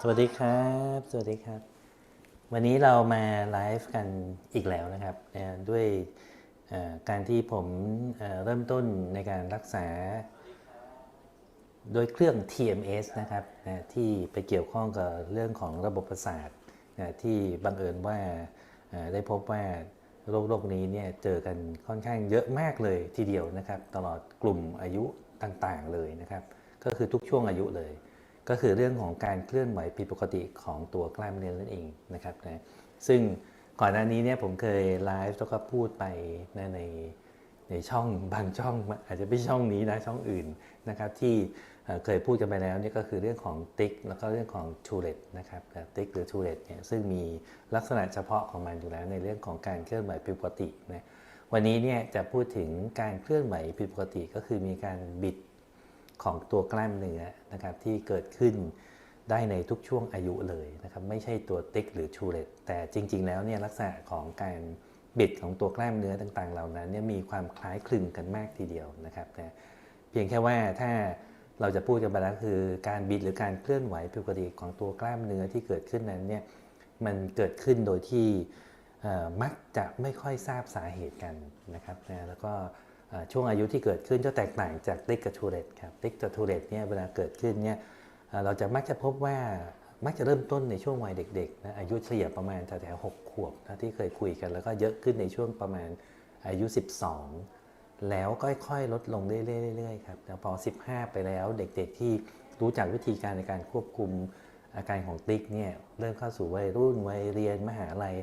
สวัสดีครับ สวัสดีครับ วันนี้เรามาไลฟ์กันอีกแล้วนะครับ ด้วยการที่ผมเริ่มต้นในการรักษา โดยเครื่อง TMS นะครับที่ไปเกี่ยวข้องกับเรื่องของระบบประสาทที่บังเอิญว่าได้พบว่าโรคโรคนี้เนี่ยเจอกันค่อนข้างเยอะมากเลยทีเดียวนะครับ ตลอดกลุ่มอายุต่างๆเลยนะครับ ก็คือทุกช่วงอายุเลย ก็คือเรื่องของการเคลื่อนไหวผิดปกติของตัวกล้ามเนื้อนั่นเองนะครับนะซึ่งก่อนหน้านี้เนี่ยผมเคยไลฟ์แล้วก็พูดไปนะในในช่องบางช่องอาจจะไม่ช่องนี้นะช่องอื่นนะครับที่เคยพูดกันไปแล้วนี่ก็คือเรื่องของติ๊กแล้วก็เรื่องของทูเรตนะครับติ๊กหรือทูเรตเนี่ยซึ่งมีลักษณะเฉพาะของมันอยู่แล้วในเรื่องของการเคลื่อนไหวผิดปกตินะวันนี้เนี่ยจะพูดถึงการเคลื่อนไหวผิดปกติก็คือมีการบิด ของตัวกล้ามเนื้อนะครับที่เกิดขึ้นได้ในทุกช่วงอายุเลยนะครับไม่ใช่ตัวติ๊กหรือชูเรตแต่จริง ๆ แล้วเนี่ยลักษณะของการบิดของตัวกล้ามเนื้อต่างๆ เหล่านั้นเนี่ยมีความคล้ายคลึงกันมากทีเดียวนะครับนะเพียงแค่ว่าถ้าเราจะพูดกันไปแล้วคือการบิดหรือการเคลื่อนไหวผิดปกติของตัวกล้ามเนื้อที่เกิดขึ้นนั้นเนี่ยมันเกิดขึ้นโดยที่มักจะไม่ค่อยทราบสาเหตุกันนะครับนะแล้วก็ ช่วงอายุที่เกิดขึ้นจะแตกต่างจากติ๊กกับทูเรตครับติ๊กกับทูเรตเนี่ยเวลาเกิดขึ้นเนี่ยเราจะมักจะพบว่ามักจะเริ่มต้นในช่วงวัยเด็กๆนะอายุเฉลี่ยประมาณแถวๆหกขวบนะที่เคยคุยกัน แล้วก็เยอะขึ้นในช่วงประมาณอายุ 12 แล้วค่อยๆลดลงเรื่อยๆๆครับแต่พอ 15 ไปแล้วเด็กๆที่รู้จักวิธีการในการควบคุมอาการของติ๊กเนี่ยเริ่มเข้าสู่วัยรุ่นวัยเรียนมหาลัย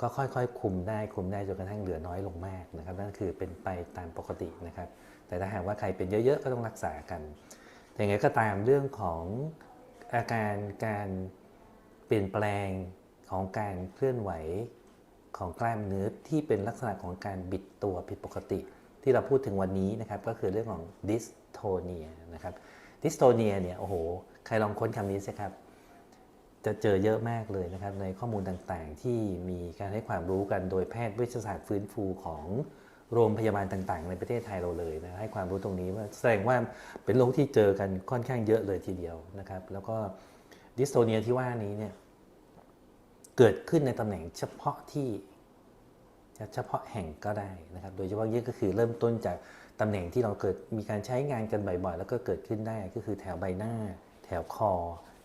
ก็ค่อยๆ คุมได้คุมได้จนกระทั่งเหลือน้อยลงมากนะครับนั่นคือเป็นไปตามปกตินะครับ แต่ถ้าหากว่าใครเป็นเยอะๆ ก็ต้องรักษากันแต่อย่างไรก็ตามเรื่องของอาการการเปลี่ยนแปลงของการเคลื่อนไหวของกล้ามเนื้อที่เป็นลักษณะของการบิดตัวผิดปกติ ที่เราพูดถึงวันนี้นะครับก็คือเรื่องของดิสโทเนียนะครับดิสโทเนียเนี่ยโอ้โห ใครลองค้นคำนี้สิครับ จะเจอเยอะมากเลยนะครับในข้อมูลต่างๆ ที่มีการให้ความรู้กันโดยแพทย์วิทยาศาสตร์ฟื้นฟูของโรงพยาบาลต่างๆ ในประเทศไทยเราเลยนะให้ความรู้ตรงนี้ว่าแสดงว่าเป็นโรคที่เจอกันค่อนข้างเยอะเลยทีเดียวนะครับ แล้วก็ดิสโทเนียที่ว่านี้เนี่ยเกิดขึ้นในตำแหน่งเฉพาะที่เฉพาะแห่งก็ได้นะครับ โดยเฉพาะยิ่งก็คือเริ่มต้นจากตำแหน่งที่เราเกิดมีการใช้งานกันบ่อยๆ แล้วก็เกิดขึ้นได้ก็คือแถวใบหน้า แถวคอ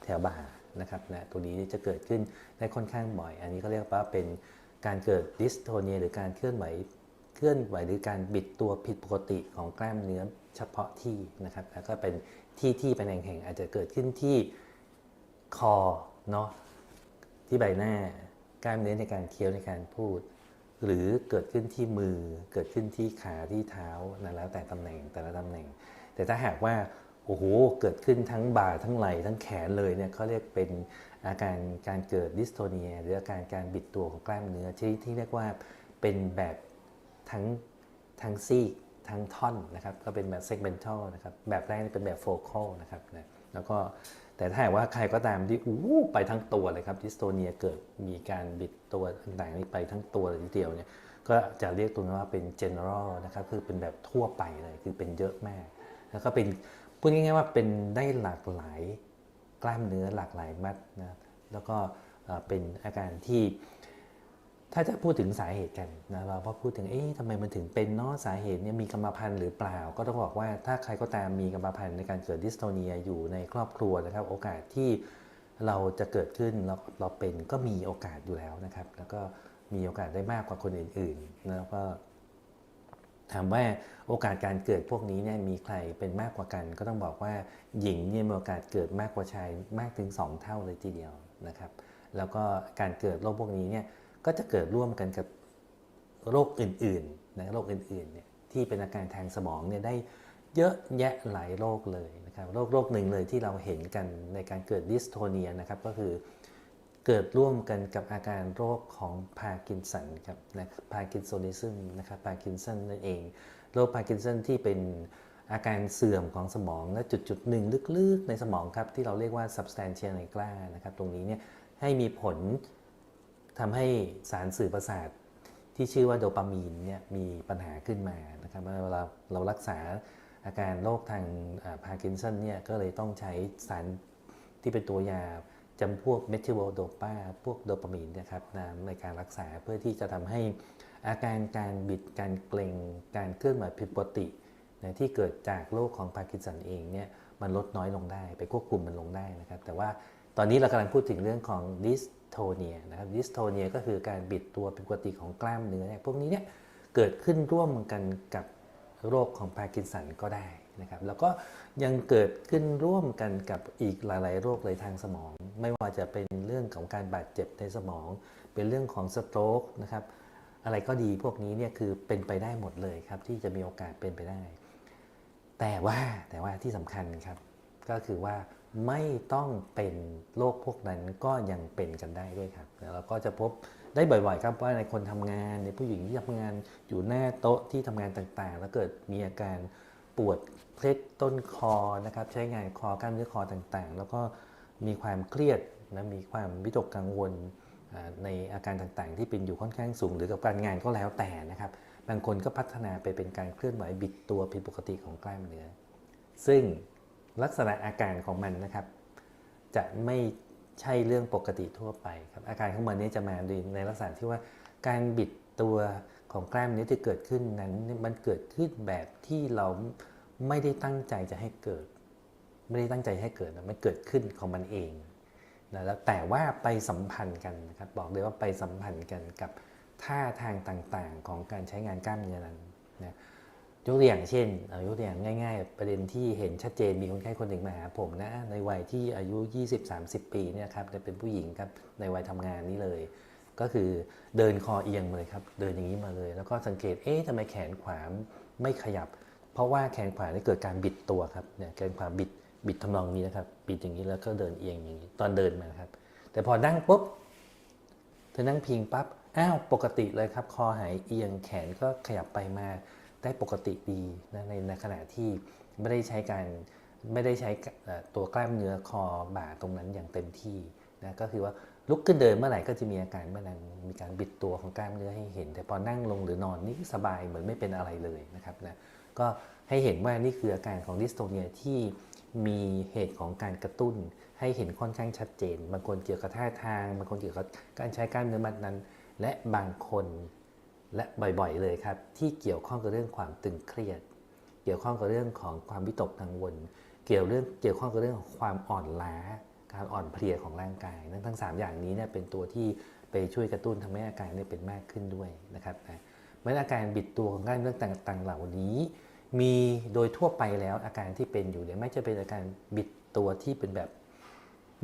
แถวบ่า นะครับนะตัวนี้จะเกิดขึ้นได้ค่อนข้างบ่อย อันนี้ก็เรียกว่าเป็นการเกิดดิสโทเนียหรือการเคลื่อนไหวเคลื่อนไหวหรือการบิดตัวผิดปกติของกล้ามเนื้อเฉพาะที่นะครับแล้วก็เป็นที่ที่เป็นแห่งๆอาจจะเกิดขึ้นที่คอเนาะที่ใบหน้ากล้ามเนื้อในการเคี้ยวในการพูด หรือเกิดขึ้นที่มือเกิดขึ้นที่ขาที่เท้านะแล้วแต่ตำแหน่งแต่ละตำแหน่ง แต่ถ้าหากว่า อ้โหเกิดขึ้นทั้งบ่าทั้งไหล่ทั้งแขนเลยเนี่ยเขาเรียกเป็นอาการการเกิดดิสโทเนีย หรืออาการการบิดตัวของกล้ามเนื้อที่ที่เรียกว่าเป็นแบบทั้งทั้งซีกทั้งท่อนนะครับก็เป็นแบบ segmental นะครับแบบแรกนี่เป็นแบบ focal นะครับนะแล้วก็แต่ถ้าหากว่าใครก็ตามที่อู้ไปทั้งตัวเลยครับดิสโทเนียเกิดมีการบิดตัวต่างๆนี้ไปทั้งตัวเลยทีเดียวเนี่ยก็จะเรียกตรงนี้ว่าเป็น general นะครับคือเป็นแบบทั่วไปเลยคือเป็นเยอะมาก แล้วก็เป็น พูดง่ายๆว่าเป็นได้หลากหลายกล้ามเนื้อหลากหลายมัดนะแล้วก็เป็นอาการที่ถ้าจะพูดถึงสาเหตุกันนะเราพอพูดถึงเอ๊ะทำไมมันถึงเป็นเนาะสาเหตุเนี่ยมีกรรมพันธุ์หรือเปล่า ก็ต้องบอกว่าถ้าใครก็ตามมีกรรมพันธุ์ในการเกิดดิสโทเนียอยู่ในครอบครัวนะครับ โอกาสที่เราจะเกิดขึ้นเราเราเป็นก็มีโอกาสอยู่แล้วนะครับ แล้วก็มีโอกาสได้มากกว่าคนอื่นๆ แล้วก็ ถามว่าโอกาสการเกิดพวกนี้เนี่ยมีใครเป็นมากกว่ากัน ก็ต้องบอกว่าหญิงเนี่ยมีโอกาสเกิดมากกว่าชายมากถึง 2 เท่าเลยทีเดียวนะครับ แล้วก็การเกิดโรคพวกนี้เนี่ยก็จะเกิดร่วมกันกับโรคอื่นๆนะโรคอื่นๆเนี่ยที่เป็นอาการทางสมองเนี่ยได้เยอะแยะหลายโรคเลยนะครับโรคโรคหนึ่งเลยที่เราเห็นกันในการเกิดดิสโทเนียนะครับก็คือ เกิดร่วมกันกับอาการโรคของพาร์กินสันครับนะพาร์กินโซนิซึมนะครับพาร์กินสันนั่นเอง โรคพาร์กินสันที่เป็นอาการเสื่อมของสมองและจุดจุดหนึ่งลึกๆ ในสมองครับ ที่เราเรียกว่า substantia nigra นะครับ ตรงนี้เนี่ยให้มีผลทำให้สารสื่อประสาทที่ชื่อว่าโดปามีนเนี่ยมีปัญหาขึ้นมานะครับเวลาเรารักษาอาการโรคทางพาร์กินสันเนี่ยก็เลยต้องใช้สารที่เป็นตัวยา จำพวกเมทิลโดปาพวกโดปามีนนะครับนะในการรักษาเพื่อที่จะทำให้อาการการบิดการเกร็งการเคลื่อนไหวผิดปกตินะที่เกิดจากโรคของพาร์กินสันเองเนี่ยมันลดน้อยลงได้ ไปควบคุมมันลงได้นะครับ แต่ว่าตอนนี้เรากำลังพูดถึงเรื่องของดิสโทเนียนะครับดิสโทเนียก็คือการบิดตัวผิดปกติของกล้ามเนื้อเนี่ยพวกนี้เนี่ยเกิดขึ้นร่วมกันกับโรคของพาร์กินสันก็ได้ นะครับแล้วก็ยังเกิดขึ้นร่วมกันกับอีกหลาย ๆ โรคเลยทางสมอง ไม่ว่าจะเป็นเรื่องของการบาดเจ็บในสมอง เป็นเรื่องของสโตรกนะครับอะไรก็ดีพวกนี้เนี่ยคือเป็นไปได้หมดเลยครับ ที่จะมีโอกาสเป็นไปได้ แต่ว่าแต่ว่าที่สำคัญครับ ก็คือว่าไม่ต้องเป็นโรคพวกนั้นก็ยังเป็นกันได้ด้วยครับแล้วเราก็จะพบได้บ่อยๆครับว่าในคนทำงานในผู้หญิงที่ทำงานอยู่หน้าโต๊ะที่ทำงานต่างๆ แล้วเกิดมีอาการ ปวดเคล็ดต้นคอนะครับใช้งานคอกล้ามเนื้อคอต่างๆ แล้วก็มีความเครียดนะมีความวิตกกังวลในอาการต่างๆ ที่เป็นอยู่ค่อนข้างสูง หรือกับการงานก็แล้วแต่นะครับ บางคนก็พัฒนาไปเป็นการเคลื่อนไหวบิดตัวผิดปกติของกล้ามเนื้อ ซึ่งลักษณะอาการของมันนะครับ จะไม่ใช่เรื่องปกติทั่วไปครับอาการของมันนี้จะมาในลักษณะที่ว่าการบิดตัว ของกล้ามเนื้อที่เกิดขึ้นนั้นมันเกิดขึ้นแบบที่เราไม่ได้ตั้งใจจะให้เกิด ไม่ได้ตั้งใจให้เกิดนะมันเกิดขึ้นของมันเองนะแล้วแต่ว่าไปสัมพันธ์กันนะครับบอกเลยว่าไปสัมพันธ์กันกับท่าทางต่างๆ ของการใช้งานกล้ามเนื้อนั้นนะยกตัวอย่างเช่นอายกตัวอย่างง่าย ๆ ประเด็นที่เห็นชัดเจนมีคนไข้คนหนึ่งมาหาผมนะในวัยที่อายุ 20-30 ปีเนี่ยครับจะเป็นผู้หญิงครับในวัยทำงานนี้เลย ก็คือเดินคอเอียงมาเลยครับ เดินอย่างนี้มาเลย แล้วก็สังเกต เอ๊ะทำไมแขนขวาไม่ขยับ เพราะว่าแขนขวานี่เกิดการบิดตัวครับ เนี่ยแขนขวาบิด บิดทำนองนี้นะครับ บิดอย่างนี้แล้วก็เดินเอียงอย่างนี้ ตอนเดินมาครับ แต่พอนั่งปุ๊บ เธอนั่งพิงปั๊บ อ้าว ปกติเลยครับ คอหายเอียง แขนก็ขยับไปมา ได้ปกติดีนะในในขณะที่ไม่ได้ใช้การ ไม่ได้ใช้ตัวกล้ามเนื้อคอบ่าตรงนั้นอย่างเต็มที่นะ ก็คือว่า ลุกขึ้นเดินเมื่อไหร่ก็จะมีอาการเมื่อนั้นมีการบิดตัวของกล้ามเนื้อให้เห็น แต่พอนั่งลงหรือนอนนี่สบายเหมือนไม่เป็นอะไรเลยนะครับนะก็ให้เห็นว่านี่คืออาการของดิสโทเนียที่มีเหตุของการกระตุ้น ให้เห็นค่อนข้างชัดเจน บางคนเกี่ยวกับท่าทาง บางคนเกี่ยวกับการใช้กล้ามเนื้อมัดนั้น และบางคนและบ่อยๆเลยครับ ที่เกี่ยวข้องกับเรื่องความตึงเครียด เกี่ยวข้องกับเรื่องของความวิตกกังวล เกี่ยวเรื่องเกี่ยวข้องกับเรื่องของความอ่อนล้า การอ่อนเพลียของร่างกายนั้นทั้ง 3 อย่างนี้เนี่ยเป็นตัวที่ไปช่วยกระตุ้นทำให้อาการเนี่ยเป็นมากขึ้นด้วยนะครับนะเมื่ออาการบิดตัวของกล้ามเนื้อต่างๆ เหล่านี้ มีโดยทั่วไปแล้วอาการที่เป็นอยู่เนี่ยไม่จะเป็นอาการบิดตัวที่เป็นแบบ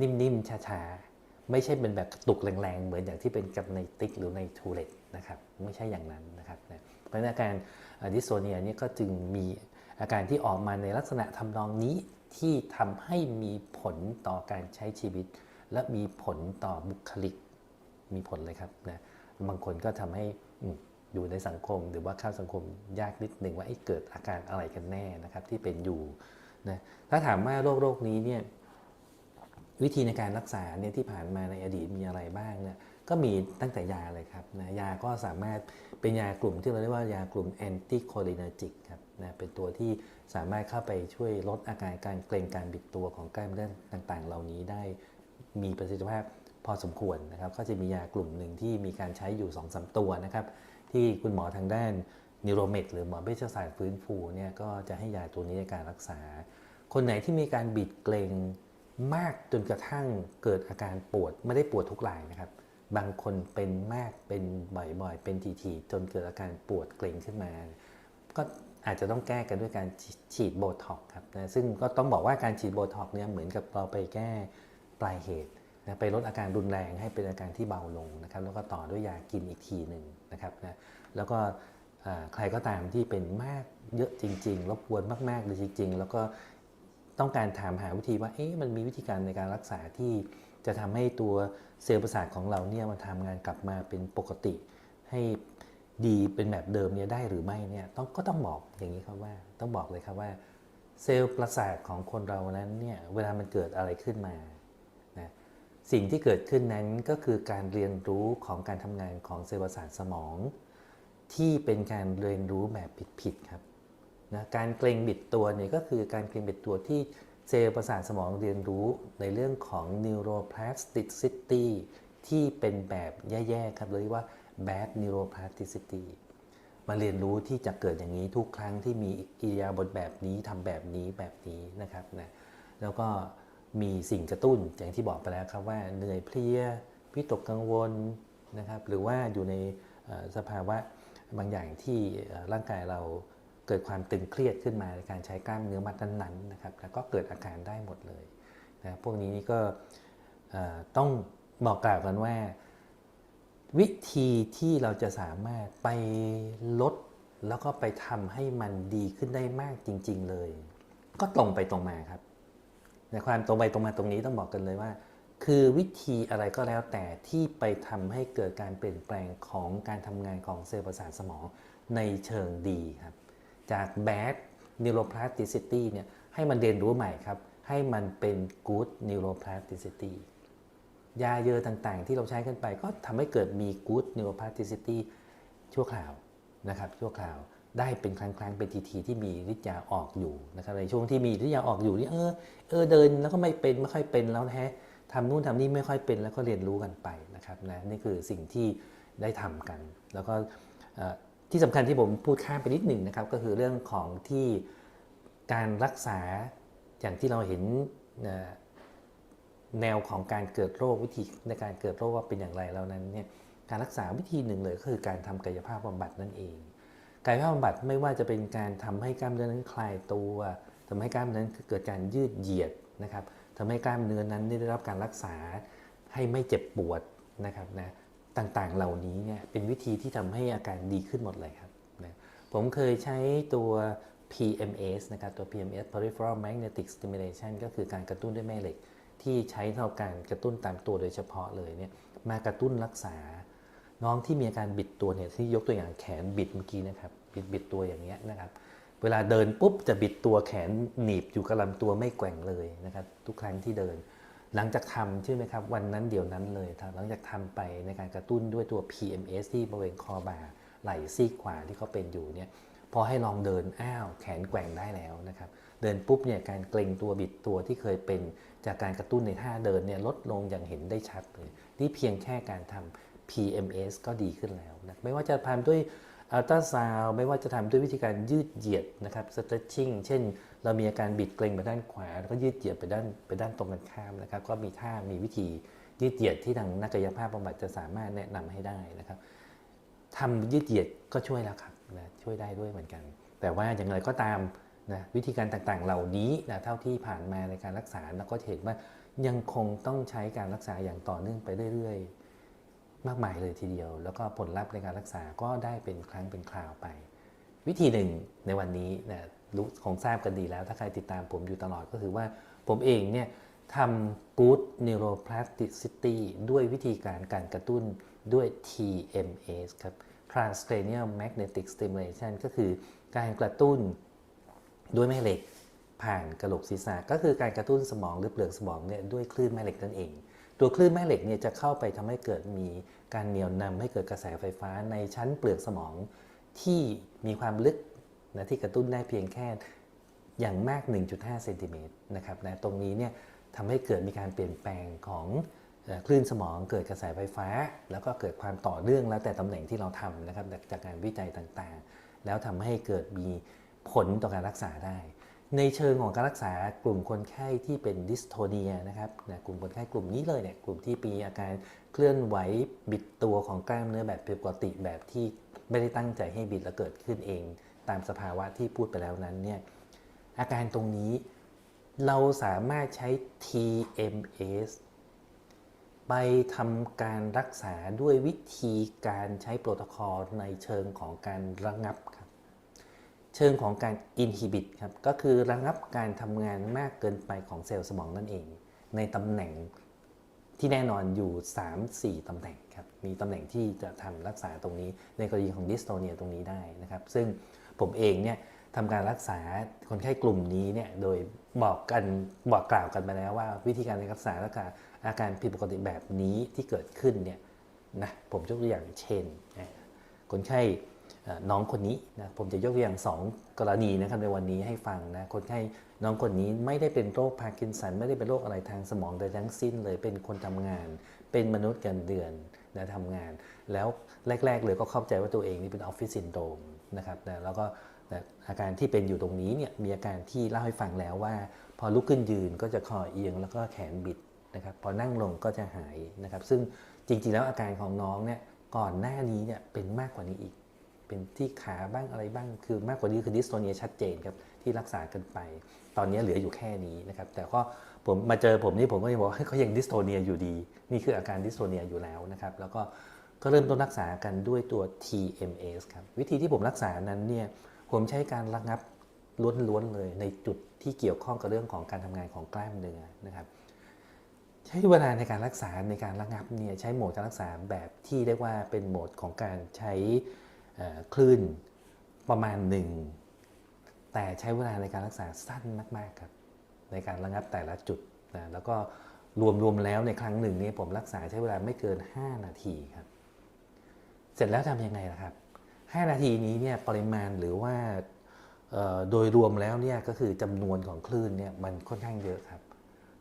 นิ่มๆช้าๆไม่ใช่เป็นแบบกระตุกแรงๆ เหมือนอย่างที่เป็นกับในติ๊กหรือในทูเลตนะครับไม่ใช่อย่างนั้นนะครับนะเพราะอาการดิโซเนียเนี่ยก็จึงมีอาการที่ออกมาในลักษณะทำนองนี้ ที่ทำให้มีผลต่อการใช้ชีวิต และมีผลต่อบุคลิก มีผลเลยครับนะบางคนก็ทำให้อยู่ในสังคม หรือว่าเข้าสังคมยากนิดหนึ่งว่าเอ๊ะเกิดอาการอะไรกันแน่นะครับที่เป็นอยู่นะถ้าถามว่าโรคโรคนี้เนี่ยวิธีในการรักษาเนี่ยที่ผ่านมาในอดีตมีอะไรบ้างเนี่ยก็มีตั้งแต่ยาเลยครับนะยาก็สามารถ เป็นยากลุ่มที่เราเรียกว่ายากลุ่มแอนติโคลิน r จิกครับนะเป็นตัวที่สามารถเข้าไปช่วยลดอาการการเกร็งการบิดตัวของกล้ามเนื้อต่างๆ เหล่านี้ได้มีประสิทธิภาพพอสมควรนะครับก็จะมียากลุ่มหนึ่งที่มีการใช้อยู่2อสตัวนะครับ ที่คุณหมอทางด้านนิโรเมดหรือหมอเวชศาสตร์ฟื้นฟูเนี่ยก็จะให้ยาตัวนี้ในการรักษา คนไหนที่มีการบิดเกร็งมากจนกระทั่งเกิดอาการปวดไม่ได้ปวดทุกรายนะครับ บางคนเป็นมากเป็นบ่อยๆ เป็นทีๆจนเกิดอาการปวดเกร็งขึ้นมา ก็อาจจะต้องแก้กันด้วยการฉีดโบท็อกครับนะซึ่งก็ต้องบอกว่าการฉีดโบท็อกเนี่ยเหมือนกับเราไปแก้ปลายเหตุนะไปลดอาการรุนแรงให้เป็นอาการที่เบาลงนะครับ แล้วก็ต่อด้วยยากินอีกทีหนึ่งนะครับนะแล้วก็ใครก็ตามที่เป็นมากเยอะจริงๆรบกวนมากๆเลยจริง ๆ แล้วก็ต้องการถามหาวิธีว่าเอ๊ะมันมีวิธีการในการรักษาที่ จะทำให้ตัวเซลล์ประสาทของเราเนี่ยมันทำงานกลับมาเป็นปกติ ให้ดีเป็นแบบเดิมเนี่ยได้หรือไม่เนี่ยต้องก็ต้องบอกอย่างนี้ครับว่า ต้องบอกเลยครับว่า เซลล์ประสาทของคนเรานั้นเนี่ยเวลามันเกิดอะไรขึ้นมานะสิ่งที่เกิดขึ้นนั้นก็คือการเรียนรู้ของการทำงานของเซลล์ประสาทสมอง ที่เป็นการเรียนรู้แบบผิดๆครับนะการเกรงบิดตัวเนี่ยก็คือการเกรงบิดตัวที่ เซลล์ประสาทสมองเรียนรู้ในเรื่องของ neuroplasticity ที่เป็นแบบแย่ๆครับเรียกว่า bad neuroplasticity มาเรียนรู้ที่จะเกิดอย่างนี้ทุกครั้งที่มีกิริยาบทแบบนี้ทำแบบนี้แบบนี้นะครับนะแล้วก็มีสิ่งกระตุ้นอย่างที่บอกไปแล้วครับว่าเหนื่อยเพลียวิตกกังวลนะครับ หรือว่าอยู่ในสภาวะบางอย่างที่ร่างกายเรา เกิดความตึงเครียดขึ้นมาในการใช้กล้ามเนื้อมัดนั้นๆนะครับแล้วก็เกิดอาการได้หมดเลยนะพวกนี้นี่ก็ต้องบอกกล่าวกันว่า วิธีที่เราจะสามารถไปลดแล้วก็ไปทำให้มันดีขึ้นได้มากจริง ๆเลย ก็ตรงไปตรงมาครับในความตรงไปตรงมาตรงนี้ต้องบอกกันเลยว่า คือวิธีอะไรก็แล้วแต่ที่ไปทำให้เกิดการเปลี่ยนแปลงของการทำงานของเซลล์ประสาทสมองในเชิงดีครับ จาก bad neuroplasticity เนี่ยให้มันเรียนรู้ใหม่ครับ ให้มันเป็น good neuroplasticity ยาเยอะต่างๆ ที่เราใช้กันไปก็ทำให้เกิดมี good neuroplasticity ชั่วคราวนะครับชั่วคราวได้เป็นครั้งๆเป็นทีๆที่มีฤทธิ์ยาออกอยู่นะครับในช่วงที่มีฤทธิ์ยาออกอยู่นี่เออเออเดินแล้วก็ไม่เป็นไม่ค่อยเป็นแล้วนะฮะทำนู่นทำนี่ไม่ค่อยเป็นแล้วก็เรียนรู้กันไปนะครับนะนี่คือสิ่งที่ได้ทำกัน แล้วก็ ที่สำคัญที่ผมพูดข้ามไปนิดหนึ่งนะครับ ก็คือเรื่องของที่การรักษาอย่างที่เราเห็นแนวของการเกิดโรควิธีในการเกิดโรคว่าเป็นอย่างไรแล้วนั้นเนี่ยการรักษาวิธีหนึ่งเลยก็คือการทำกายภาพบำบัดนั่นเอง กายภาพบำบัดไม่ว่าจะเป็นการทำให้กล้ามเนื้อนั้นคลายตัวทำให้กล้ามเนื้อนั้นเกิดการยืดเหยียดนะครับทำให้กล้ามเนื้อนั้นได้รับการรักษาให้ไม่เจ็บปวดนะครับนะ ต่างๆเหล่านี้เนี่ยเป็นวิธีที่ทำให้อาการดีขึ้นหมดเลยครับนะผมเคยใช้ตัว PMS นะครับตัว PMS Peripheral Magnetic Stimulation ก็คือการกระตุ้นด้วยแม่เหล็ก ที่ใช้เท่าการกระตุ้นตามตัวโดยเฉพาะเลยเนี่ยมากระตุ้นรักษา น้องที่มีอาการบิดตัวเนี่ยที่ยกตัวอย่างแขนบิดเมื่อกี้นะครับบิดบิดตัวอย่างเงี้ยนะครับเวลาเดินปุ๊บจะบิดตัวแขนหนีบอยู่กับลำตัวไม่แกว่งเลยนะครับทุกครั้งที่เดิน หลังจากทำใช่ไหมครับ วันนั้นเดี๋ยวนั้นเลยหลังจากทำไปในการกระตุ้นด้วยตัว PMS ที่บริเวณคอบ่าไหล่ซีกขวาที่เขาเป็นอยู่เนี่ยพอให้ลองเดินอ้าวแขนแกว่งได้แล้วนะครับเดินปุ๊บเนี่ยการเกร็งตัวบิดตัวที่เคยเป็น จากการกระตุ้นในท่าเดินเนี่ยลดลงอย่างเห็นได้ชัดเลยนี่เพียงแค่การทำ PMS ก็ดีขึ้นแล้วนะไม่ว่าจะทำด้วย อัลตราซาวไม่ว่าจะทำด้วยวิธีการยืดเหยียดนะครับ stretching เช่น เรามีอาการบิดเกร็งไปด้านขวา แล้วก็ยืดเหยียดไปด้านไปด้านตรงกันข้ามนะครับ ก็มีท่ามีวิธียืดเหยียดที่ทางนักกายภาพบำบัดจะสามารถแนะนำให้ได้นะครับทำยืดเหยียดก็ช่วยแล้วครับนะช่วยได้ด้วยเหมือนกัน แต่ว่าอย่างไรก็ตามนะวิธีการต่างๆเหล่านี้นะเท่าที่ผ่านมาในการรักษาแล้วก็เห็นว่ายังคงต้องใช้การรักษาอย่างต่อเนื่องไปเรื่อย มากมายเลยทีเดียว แล้วก็ผลลัพธ์ในการรักษาก็ได้เป็นครั้งเป็นคราวไป วิธีหนึ่งในวันนี้นะรู้คงทราบกันดีแล้ว ถ้าใครติดตามผมอยู่ตลอดก็คือว่าผมเองเนี่ยทำ good neuroplasticity ด้วยวิธีการการกระตุ้นด้วย TMS ครับ transcranial magnetic stimulation ก็คือการกระตุ้นด้วยแม่เหล็กผ่านกระโหลกศีรษะ ก็คือการกระตุ้นสมองหรือเปลือกสมองเนี่ยด้วยคลื่นแม่เหล็กนั่นเอง ตัวคลื่นแม่เหล็กเนี่ยจะเข้าไปทำให้เกิดมี การเหนี่ยวนำให้เกิดกระแสไฟฟ้าในชั้นเปลือกสมองที่มีความลึกนะที่กระตุ้นได้เพียงแค่อย่างมาก 1.5 เซนติเมตรนะครับนะตรงนี้เนี่ยทำให้เกิดมีการเปลี่ยนแปลงของคลื่นสมองเกิดกระแสไฟฟ้า แล้วก็เกิดความต่อเนื่องแล้วแต่ตำแหน่งที่เราทำนะครับจากจากการวิจัยต่างๆ แล้วทำให้เกิดมีผลต่อการรักษาได้ ในเชิงของการรักษากลุ่มคนไข้ที่เป็นดิสโทเนียนะครับนะกลุ่มคนไข้กลุ่มนี้เลยเนี่ยกลุ่มที่มีอาการ เคลื่อนไหวบิดตัวของกล้ามเนื้อแบบผิดปกติแบบที่ไม่ได้ตั้งใจให้บิดและเกิดขึ้นเอง ตามสภาวะที่พูดไปแล้วนั้นเนี่ยอาการตรงนี้เราสามารถใช้ TMS ไปทำการรักษาด้วยวิธีการใช้โปรโตคอลในเชิงของการระงับครับ เชิงของการ inhibit ครับ ก็คือระงับการทำงานมากเกินไปของเซลล์สมองนั่นเอง ในตำแหน่ง ที่แน่นอนอยู่ 3-4ตำแหน่งครับ มีตำแหน่งที่จะทำรักษาตรงนี้ ในกรณีของดิสโทเนียตรงนี้ได้นะครับ ซึ่งผมเองเนี่ยทำการรักษาคนไข้กลุ่มนี้เนี่ยโดยบอกกันบอกกล่าวกันมาแล้วว่า วิธีการรักษาและการอาการผิดปกติแบบนี้ที่เกิดขึ้นเนี่ยนะผมยกตัวอย่างเช่นคนไข้ น้องคนนี้นะผมจะยกตัวอย่างสองกรณีนะครับในวันนี้ให้ฟังนะคนไข้น้องคนนี้ไม่ได้เป็นโรคพาร์กินสันไม่ได้เป็นโรคอะไรทางสมองใดทั้งสิ้นเลยเป็นคนทำงาน เป็นมนุษย์เงินเดือนนะทำงาน แล้วแรก ๆ เลยก็เข้าใจว่าตัวเองนี่เป็นออฟฟิศซินโดรมนะครับนะแล้วก็นะอาการที่เป็นอยู่ตรงนี้เนี่ยมีอาการที่เล่าให้ฟังแล้วว่า พอลุกขึ้นยืนก็จะคอเอียงแล้วก็แขนบิดนะครับพอนั่งลงก็จะหายนะครับซึ่งจริงๆแล้วอาการของน้องเนี่ยก่อนหน้านี้เนี่ยเป็นมากกว่านี้อีก เป็นที่ขาบ้างอะไรบ้างคือมากกว่านี้คือดิสโทเนียชัดเจนครับที่รักษากันไป ตอนนี้เหลืออยู่แค่นี้นะครับแต่ก็ผมมาเจอผมนี่ผมก็ยังบอกว่าเฮ้เขายังดิสโทเนียอยู่ดี นี่คืออาการดิสโทเนียอยู่แล้วนะครับแล้วก็ก็เริ่มต้นรักษากันด้วยตัว TMS ครับวิธีที่ผมรักษานั้นเนี่ยผมใช้การระงับล้วนๆเลยในจุดที่เกี่ยวข้องกับเรื่องของการทำงานของกล้ามเนื้อนะครับ ใช้เวลาในการรักษาในการระงับเนี่ยใช้โหมดการรักษาแบบที่เรียกว่าเป็นโหมดของการใช้ คลื่นประมาณหนึ่งแต่ใช้เวลาในการรักษาสั้นมากๆครับในการระงับแต่ละจุดนะแล้วก็รวมๆแล้วในครั้งหนึ่งนี้ผมรักษาใช้เวลาไม่เกิน 5 นาทีครับ เสร็จแล้วทำยังไงล่ะครับ 5 นาทีนี้เนี่ยปริมาณหรือว่าโดยรวมแล้วเนี่ยก็คือจำนวนของคลื่นเนี่ยมันค่อนข้างเยอะครับ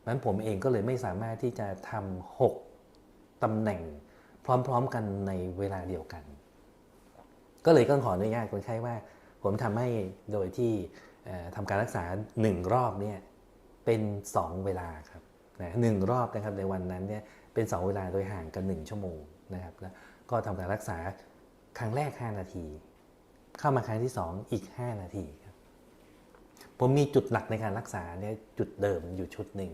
นั้นผมเองก็เลยไม่สามารถที่จะทำหกตำแหน่งพร้อมๆกันในเวลาเดียวกัน ก็เลยก็ขออนุญาตคนไข้ว่า ผมทำให้โดยที่เอ่อทำการรักษา 1 รอบเนี่ยเป็น 2 เวลาครับนะหนึ่งรอบนะครับในวันนั้นเนี่ยเป็น 2 เวลาโดยห่างกัน 1 ชั่วโมงนะครับแล้วก็ทำการรักษาครั้งแรก 5 นาที เข้ามาครั้งที่ 2 อีก 5 นาทีครับผมมีจุดหลักในการรักษาเนี่ยจุดเดิมอยู่ชุดหนึ่ง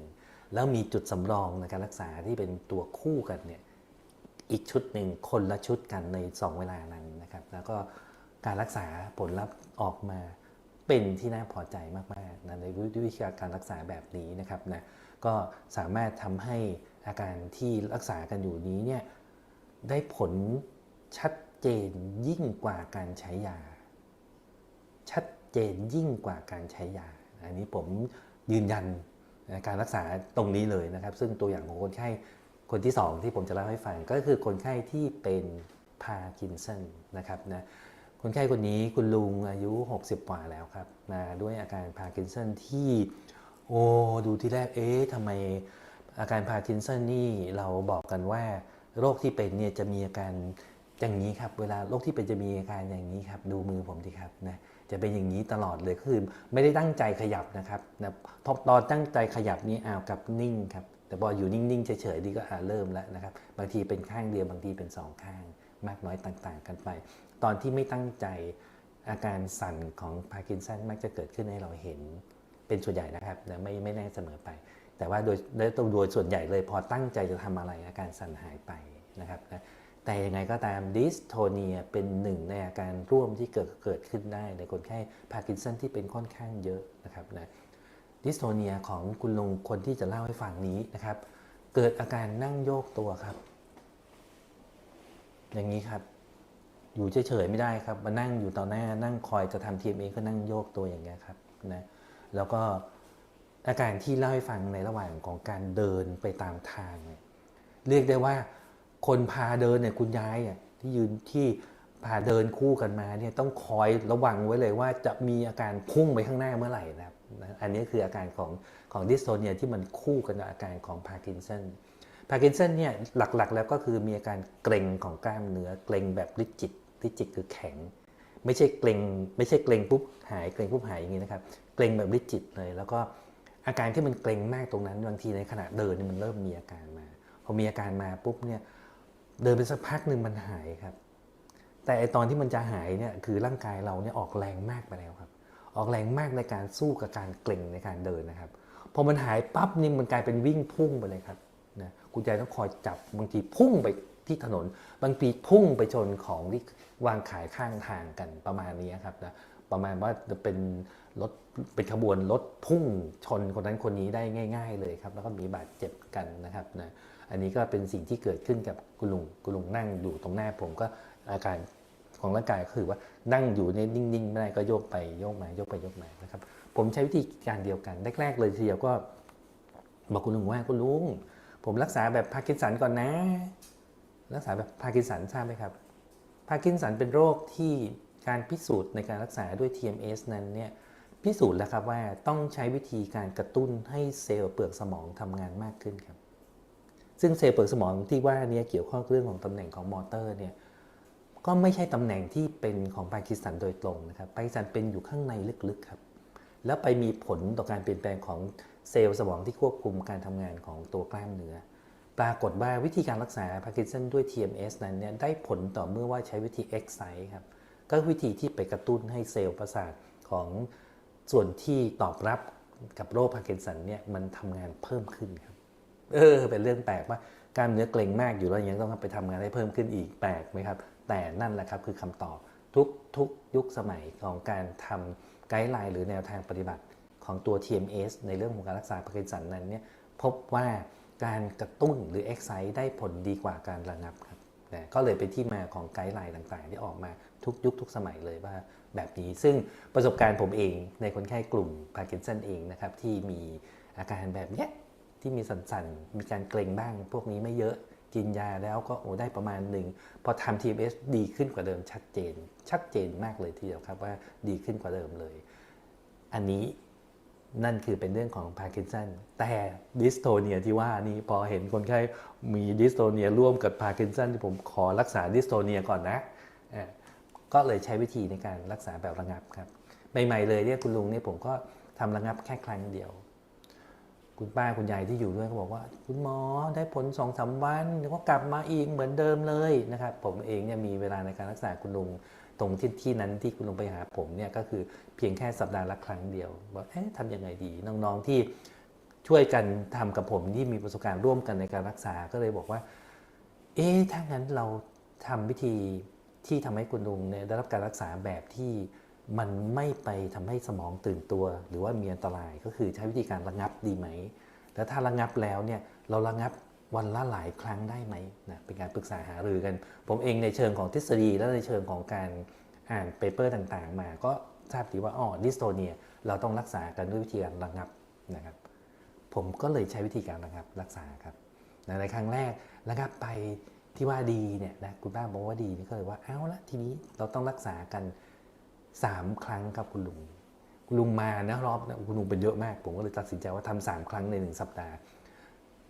แล้วมีจุดสำรองในการรักษาที่เป็นตัวคู่กันเนี่ยอีกชุดหนึ่งคนละชุดกันใน 2 เวลานั้น นะครับ แล้วก็การรักษาผลลัพธ์ออกมาเป็นที่น่าพอใจมากๆนะในวิธีการรักษาแบบนี้นะครับนะก็สามารถทำให้อาการที่รักษากันอยู่นี้เนี่ยได้ผลชัดเจนยิ่งกว่าการใช้ยา ชัดเจนยิ่งกว่าการใช้ยา อันนี้ผมยืนยันการรักษาตรงนี้เลยนะครับ ซึ่งตัวอย่างของคนไข้คนที่ 2 ที่ผมจะเล่าให้ฟังก็คือคนไข้ที่เป็น พาร์กินสันนะครับนะคนไข้คนนี้คุณลุงอายุ 60 กว่าแล้วครับมาด้วยอาการพาร์กินสันที่โอ้ดูที่แรกเอ๊ะทำไมอาการพาร์กินสันนี่เราบอกกันว่าโรคที่เป็นเนี่ยจะมีอาการอย่างนี้ครับ เวลาโรคที่เป็นจะมีอาการอย่างนี้ครับ ดูมือผมดีครับนะจะเป็นอย่างนี้ตลอดเลยคือไม่ได้ตั้งใจขยับนะครับนะพอตอนตั้งใจขยับนี่อ้าวกับนิ่งครับแต่พออยู่นิ่งๆเฉยๆนี่ก็อ่าเริ่มแล้วนะครับ บางทีเป็นข้างเดียวบางทีเป็นสองข้าง มากน้อยต่างๆ กันไป ตอนที่ไม่ตั้งใจอาการสั่นของพาร์กินสันมักจะเกิดขึ้นให้เราเห็นเป็นส่วนใหญ่นะครับนะไม่ไม่แน่เสมอไป แต่ว่าโดยโดยโดยส่วนใหญ่เลยพอตั้งใจจะทำอะไรอาการสั่นหายไปนะครับนะแต่ยังไงก็ตามดิสโทเนียเป็นหนึ่งในอาการร่วมที่เกิดเกิดขึ้นได้ในคนไข้พาร์กินสันที่เป็นค่อนข้างเยอะนะครับนะดิสโทเนียของคุณลุงคนที่จะเล่าให้ฟังนี้นะครับ เกิดอาการนั่งโยกตัวครับ อย่างนี้ครับ อยู่เฉยๆไม่ได้ครับ มานั่งอยู่ต่อหน้านั่งคอยจะทำทีมเองก็นั่งโยกตัวอย่างเงี้ยครับนะแล้วก็อาการที่เล่าให้ฟังในระหว่างของการเดินไปตามทางเนี่ยเรียกได้ว่าคนพาเดินเนี่ยคุณยายอะที่ยืนที่พาเดินคู่กันมาเนี่ยต้องคอยระวังไว้เลยว่าจะมีอาการพุ่งไปข้างหน้าเมื่อไหร่นะครับ อันนี้คืออาการของของดิสโทเนียที่มันคู่กันกับอาการของพาร์กินสันาร์กินสันเนี่ยหลักๆ แล้วก็คือมีอาการเกร็งของกล้ามเนื้อเกร็งแบบริจิตริจิตคือแข็ง ไม่ใช่เกร็งไม่ใช่เกร็งปุ๊บหายเกร็งปุ๊บหายอย่างนี้นะครับเกร็งแบบริจิตเลย แล้วก็อาการที่มันเกร็งมากตรงนั้นบางทีในขณะเดินมันเริ่มมีอาการมาพอมีอาการมาปุ๊บเนี่ยเดินไปสักพักหนึ่งมันหายครับ แต่ไอตอนที่มันจะหายเนี่ยคือร่างกายเราเนี่ยออกแรงมากไปแล้วครับ ออกแรงมากในการสู้กับการเกร็งในการเดินนะครับพอมันหายปั๊บนี่มันกลายเป็นวิ่งพุ่งไปเลยครับ นะคุณยายต้องคอยจับบางทีพุ่งไปที่ถนน บางทีพุ่งไปชนของที่วางขายข้างทางกันประมาณนี้ครับนะประมาณว่าจะเป็นรถเป็นขบวนรถพุ่งชนคนนั้นคนนี้ได้ง่าย ๆ เลยครับ แล้วก็มีบาดเจ็บกันนะครับนะอันนี้ก็เป็นสิ่งที่เกิดขึ้นกับคุณลุงคุณลุงนั่งอยู่ตรงหน้าผมก็อาการของร่างกายก็คือว่านั่งอยู่ในนิ่งๆไม่ได้ก็โยกไปโยกมาโยกไปโยกมานะครับ ผมใช้วิธีการเดียวกันแรกๆเลยทีเดียวก็บอกคุณลุงว่าคุณลุง ผมรักษาแบบพาร์กินสันก่อนนะ รักษาแบบพาร์กินสันทราบไหมครับ พาร์กินสันเป็นโรคที่การพิสูจน์ในการรักษาด้วย TMS นั้นเนี่ยพิสูจน์แล้วครับว่าต้องใช้วิธีการกระตุ้นให้เซลล์เปลือกสมองทำงานมากขึ้นครับ ซึ่งเซลล์เปลือกสมองที่ว่าเนี้เกี่ยวข้องเรื่องของตำแหน่งของมอเตอร์เนี่ยก็ไม่ใช่ตำแหน่งที่เป็นของพาร์กินสันโดยตรงนะครับพาร์กินสันเป็นอยู่ข้างในลึกๆครับ แล้วไปมีผลต่อการเปลี่ยนแปลงของ เซลล์สมองที่ควบคุมการทำงานของตัวกล้ามเนื้อ ปรากฏว่าวิธีการรักษาพาร์กินสันด้วย TMS นั้นเนี่ยได้ผลต่อเมื่อว่าใช้วิธี Excite ครับ ก็วิธีที่ไปกระตุ้นให้เซลล์ประสาทของส่วนที่ตอบรับกับโรคพาร์กินสันเนี่ยมันทำงานเพิ่มขึ้นครับ เออ เป็นเรื่องแปลกว่ากล้ามเนื้อเกร็งมากอยู่แล้วยังต้องไปทำงานให้เพิ่มขึ้นอีกแปลกไหมครับ แต่นั่นแหละครับคือคำตอบทุกทุกยุคสมัยของการทำไกด์ไลน์หรือแนวทางปฏิบัติ ของตัว TMS ในเรื่องของการรักษาพาร์กินสันนั้นเนี่ยพบว่าการกระตุ้นหรือ Excite ได้ผลดีกว่าการระงับครับนะก็เลยเป็นที่มาของไกด์ไลน์ต่างๆ ที่ออกมาทุกยุคทุกสมัยเลยว่าแบบนี้ ซึ่งประสบการณ์ผมเองในคนไข้กลุ่มพาร์กินสันเองนะครับที่มีอาการแบบเนี้ยที่มีสันๆ มีการเกร็งบ้าง พวกนี้ไม่เยอะกินยาแล้วก็โอ้ได้ประมาณหนึ่ง พอทำ TMS ดีขึ้นกว่าเดิมชัดเจน ชัดเจนมากเลยทีเดียวครับว่าดีขึ้นกว่าเดิมเลย อันนี้ นั่นคือเป็นเรื่องของพาร์กินสันแต่ดิสโทเนียที่ว่านี่พอเห็นคนไข้มีดิสโทเนียร่วมกับพาร์กินสันที่ผมขอรักษาดิสโทเนียก่อนนะก็เลยใช้วิธีในการรักษาแบบระงับครับใหม่ๆเลยเนี่ยคุณลุงเนี่ยผมก็ทำระงับแค่ครั้งเดียว คุณป้าคุณยายที่อยู่ด้วยก็บอกว่า คุณหมอได้ผลสองสาวันเดี๋ยวก็กลับมาอีกเหมือนเดิมเลยนะครับ ผมเองเนี่ยมีเวลาในการรักษาคุณลุง ตรงที่ที่นั้นที่คุณลุงไปหาผมเนี่ยก็คือเพียงแค่สัปดาห์ละครั้งเดียวว่าเอ๊ะทำยังไงดี น้องๆที่ช่วยกันทำกับผมที่มีประสบการณ์ร่วมกันในการรักษาก็เลยบอกว่า เอ๊ะถ้างั้นเราทำวิธีที่ทำให้คุณลุงเนี่ยได้รับการรักษาแบบที่มันไม่ไปทำให้สมองตื่นตัว หรือว่ามีอันตรายก็คือใช้วิธีการระงับดีไหม แล้วถ้าระงับแล้วเนี่ยเราระงับ วันละหลายครั้งได้ไหมนะเป็นการปรึกษาหารือกัน ผมเองในเชิงของทฤษฎีและในเชิงของการอ่านเปเปอร์ต่างๆ มา ก็ทราบดีว่าอ๋อดิสโทเนียเราต้องรักษากันด้วยวิธีการระงับนะครับ ผมก็เลยใช้วิธีการระงับรักษาครับในครั้งแรกระงับไปที่ว่าดีเนี่ยนะคุณป้าบอกว่าดีนี่ก็เลยว่าเอาละทีนี้เราต้องรักษากัน 3 ครั้งครับคุณลุงคุณลุงมานะรอบนะคุณลุงเป็นเยอะมาก ผมก็เลยตัดสินใจว่าทำสามครั้งในหนึ่งสัปดาห์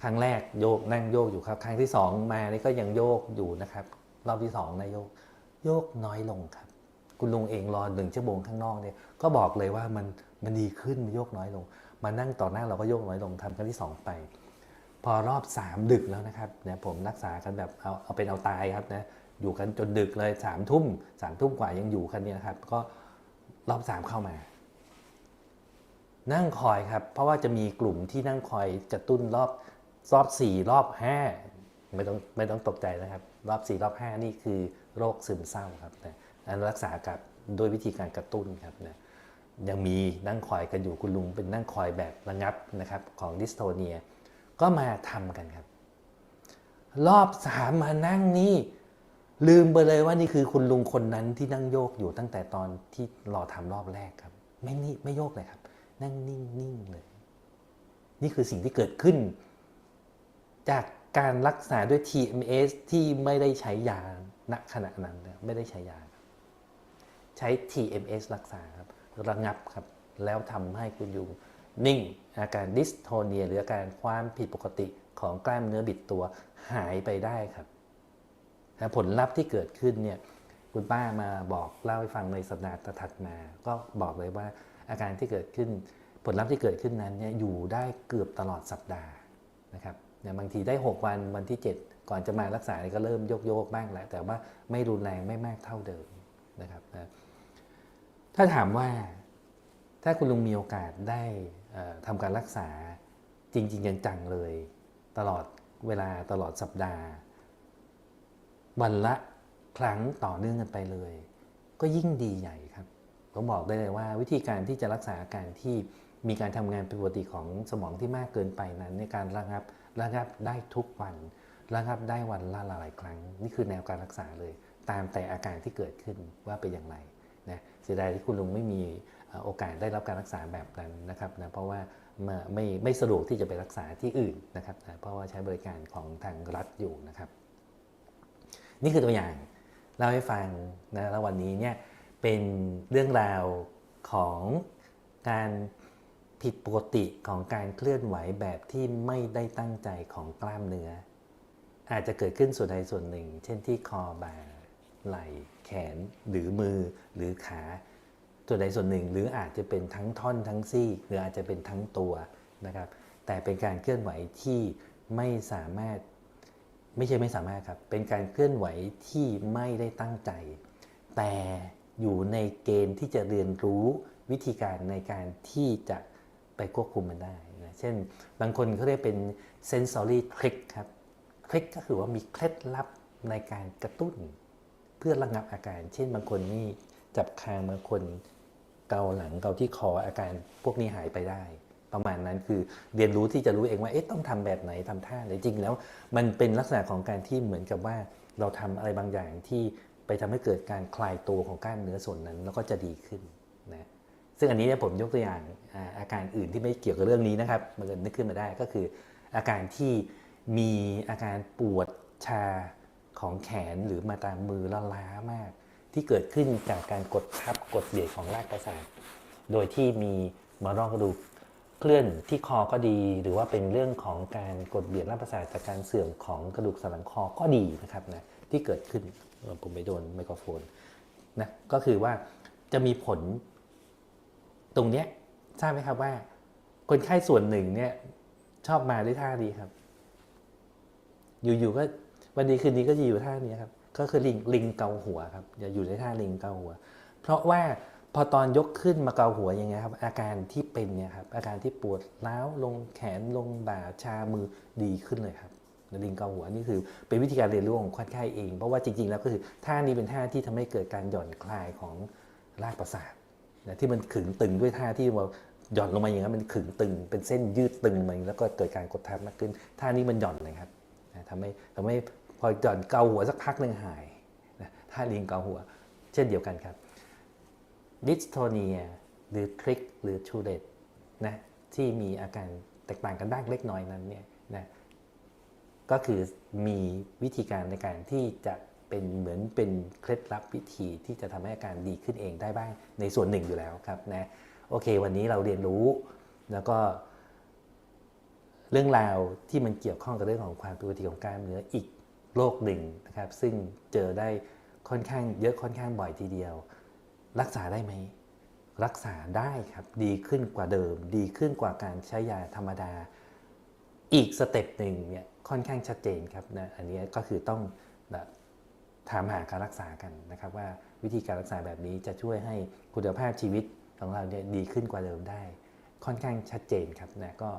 ครั้งแรกโยกนั่งโยกอยู่ครับ ครั้งที่ 2 มานี่ก็ยังโยกอยู่นะครับ รอบที่2นะโยก โยกน้อยลงครับ คุณลุงเองรอหนึ่งชั่วโมงข้างนอกเนี่ยก็บอกเลยว่ามันมันดีขึ้นมันโยกน้อยลง มานั่งต่อหน้าเราก็โยกน้อยลงทำครั้งที่ 2 ไป พอรอบ 3 ดึกแล้วนะครับเนี่ยผมรักษากันแบบเอาเอาเป็นเอาตายครับนะอยู่กันจนดึกเลย3ามทุ่มสามทุ่มกว่ายังอยู่กันเนี่ยนะครับ ก็รอบ 3 เข้ามานั่งคอยครับ เพราะว่าจะมีกลุ่มที่นั่งคอยกระตุ้นรอบ รอบสี่รอบห้าไม่ต้องไม่ต้องตกใจนะครับ รอบสี่รอบห้านี่คือโรคซึมเศร้าครับนะอันรักษากับโดยวิธีการกระตุ้นครับนะยังมีนั่งคอยกันอยู่คุณลุงเป็นนั่งคอยแบบระงับนะครับของดิสโทเนีย ก็มาทำกันครับ รอบสามมานั่งนี่ลืมไปเลยว่านี่คือคุณลุงคนนั้นที่นั่งโยกอยู่ตั้งแต่ตอนที่รอทำรอบแรกครับ ไม่นี่ไม่โยกเลยครับ นั่งนิ่งๆเลย นี่คือสิ่งที่เกิดขึ้น จากการรักษาด้วย TMS ที่ไม่ได้ใช้ยาณขณะนั้นไม่ได้ใช้ยา ใช้ TMS รักษาครับระงับครับ แล้วทำให้คุณยุงนิ่ง อาการดิสโทเนีย หรืออาการความผิดปกติของกล้ามเนื้อบิดตัวหายไปได้ครับแต่ผลลัพธ์ที่เกิดขึ้นเนี่ยคุณป้ามาบอกเล่าให้ฟังในสัปดาห์ถัดมา ก็บอกเลยว่าอาการที่เกิดขึ้น ผลลัพธ์ที่เกิดขึ้นนั้นเนี่ยอยู่ได้เกือบตลอดสัปดาห์นะครับ นี่ยบางทีได้ 6 วันวันที่ 7 ก่อนจะมารักษาก็เริ่มโยกโยกๆบ้างแหละแต่ว่าไม่รุนแรงไม่มากเท่าเดิมนะครับนะถ้าถามว่าถ้าคุณลุงมีโอกาสได้ทำการรักษาจริงๆจังๆเลย ตลอดเวลาตลอดสัปดาห์วันละครั้งต่อเนื่องกันไปเลย ก็ยิ่งดีใหญ่ครับผมบอกได้เลยว่า วิธีการที่จะรักษาอาการที่มีการทำงานเป็นปกติของสมองที่มากเกินไปนั้น ในการระงับ ระงับได้ทุกวันระงับได้วันละหลายครั้ง นี่คือแนวการรักษาเลย ตามแต่อาการที่เกิดขึ้นว่าเป็นอย่างไรนะเสียดายที่คุณลุงไม่มีโอกาสได้รับการรักษาแบบนั้นนะครับนะเพราะว่าไม่ไม่ไม่สะดวกที่จะไปรักษาที่อื่นนะครับนะเพราะว่าใช้บริการของทางรัฐอยู่นะครับ นี่คือตัวอย่างเล่าให้ฟังนะแล้ววันนี้เนี่ยเป็นเรื่องราวของการ ผิดปกติของการเคลื่อนไหวแบบที่ไม่ได้ตั้งใจของกล้ามเนื้อ อาจจะเกิดขึ้นส่วนใดส่วนหนึ่ง เช่นที่คอบ่าไหล่แขนหรือมือหรือขาส่วนใดส่วนหนึ่ง หรืออาจจะเป็นทั้งท่อนทั้งซี่หรืออาจจะเป็นทั้งตัวนะครับ แต่เป็นการเคลื่อนไหวที่ไม่สามารถไม่ใช่ไม่สามารถครับ เป็นการเคลื่อนไหวที่ไม่ได้ตั้งใจ แต่อยู่ในเกณฑ์ที่จะเรียนรู้วิธีการในการที่จะ ไปควบคุมมันได้นะเช่น บางคนเขาเรียกเป็น sensory trick ครับ trick ก็คือว่ามีเคล็ดลับในการกระตุ้น เพื่อระงับอาการ เช่น บางคนนี่จับคางบางคนเกาหลังเกาที่คออาการพวกนี้หายไปได้ ประมาณนั้นคือเรียนรู้ที่จะรู้เองว่าเอ๊ะต้องทำแบบไหนทำท่าไหนจริงแล้ว มันเป็นลักษณะของการที่เหมือนกับว่าเราทำอะไรบางอย่างที่ไปทำให้เกิดการคลายตัวของกล้ามเนื้อส่วนนั้น แล้วก็จะดีขึ้นนะ ซึ่งอันนี้เนี่ยผมยกตัวอย่างอาการอื่นที่ไม่เกี่ยวกับเรื่องนี้นะครับมันก็นึกขึ้นมาได้ก็คือ อาการที่มีอาการปวดชาของแขนหรือมาตามมือละล้ามาก ที่เกิดขึ้นจากการกดทับกดเบียดของรากประสาทโดยที่มีมารองกระดูกเคลื่อนที่คอก็ดี หรือว่าเป็นเรื่องของการกดเบียดรากประสาทจากการเสื่อมของกระดูกสันหลังคอก็ดีนะครับนะที่เกิดขึ้นผมไปโดนไมโครโฟนนะก็คือว่าจะมีผล ตรงเนี้ยทราบไหมครับว่า คนไข้ส่วนหนึ่งเนี่ยชอบมาด้วยท่านี้ครับ อยู่ๆก็วันดีคืนนี้ก็จะอยู่ท่านี้ครับ ก็คือลิงลิงเกาหัวครับอย่าอยู่ในท่าลิงเกาหัว เพราะว่าพอตอนยกขึ้นมาเกาหัวย่างเงี้ยครับ อาการที่เป็นเนี่ยครับอาการที่ปวดร้าวลงแขนลงบ่าชามือดีขึ้นเลยครับลิงเกาหัวนี่คือเป็นวิธีการเรียนรู้ของคนไข้เอง เพราะว่าจริงๆแล้วก็คือท่านี้เป็นท่าที่ทำให้เกิดการหย่อนคลายของรากประสาท นะที่มันขึงตึงด้วยท่าที่ว่าหย่อนลงมาอย่างนั้นมันขึงตึง เป็นเส้นยืดตึงมาแล้วก็เกิดการกดทับมากขึ้น ท่านี้มันหย่อนเลยครับนะทำให้ทำให้พอหย่อนเกาหัวสักพักหนึ่งหายนะท่าลิงเกาหัว เช่นเดียวกันครับดิสโทเนียหรือทริกหรือชูเดตนะที่มีอาการแตกต่างกันบ้างเล็กน้อยนั้นเนี่ยนะก็คือมีวิธีการในการที่จะ เป็นเหมือนเป็นเคล็ดลับวิธีที่จะทำให้อาการดีขึ้นเองได้บ้างในส่วนหนึ่งอยู่แล้วครับนะโอเค วันนี้เราเรียนรู้แล้วก็เรื่องราวที่มันเกี่ยวข้องกับเรื่องของความผิดปกติของกล้ามเนื้ออีกโรคหนึ่งนะครับ ซึ่งเจอได้ค่อนข้างเยอะค่อนข้างบ่อยทีเดียว รักษาได้ไหมรักษาได้ครับดีขึ้นกว่าเดิม ดีขึ้นกว่าการใช้ยาธรรมดา อีกสเต็ปหนึ่งเนี่ยค่อนข้างชัดเจนครับนะอันนี้ก็คือต้องแบบ ถามหาการรักษากันนะครับว่าวิธีการรักษาแบบนี้จะช่วยให้คุณภาพชีวิตของเราเนี่ยดีขึ้นกว่าเดิมได้ ค่อนข้างชัดเจนครับนะก็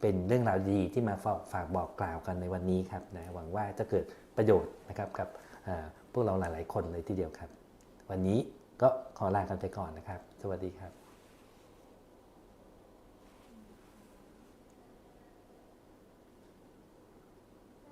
เป็นเรื่องราวดีที่มาฝากฝากบอกกล่าวกันในวันนี้ครับนะหวังว่าจะเกิดประโยชน์นะครับกับพวกเราหลาย ๆ คนเลยทีเดียวครับ วันนี้ก็ขอลากันไปก่อนนะครับ สวัสดีครับ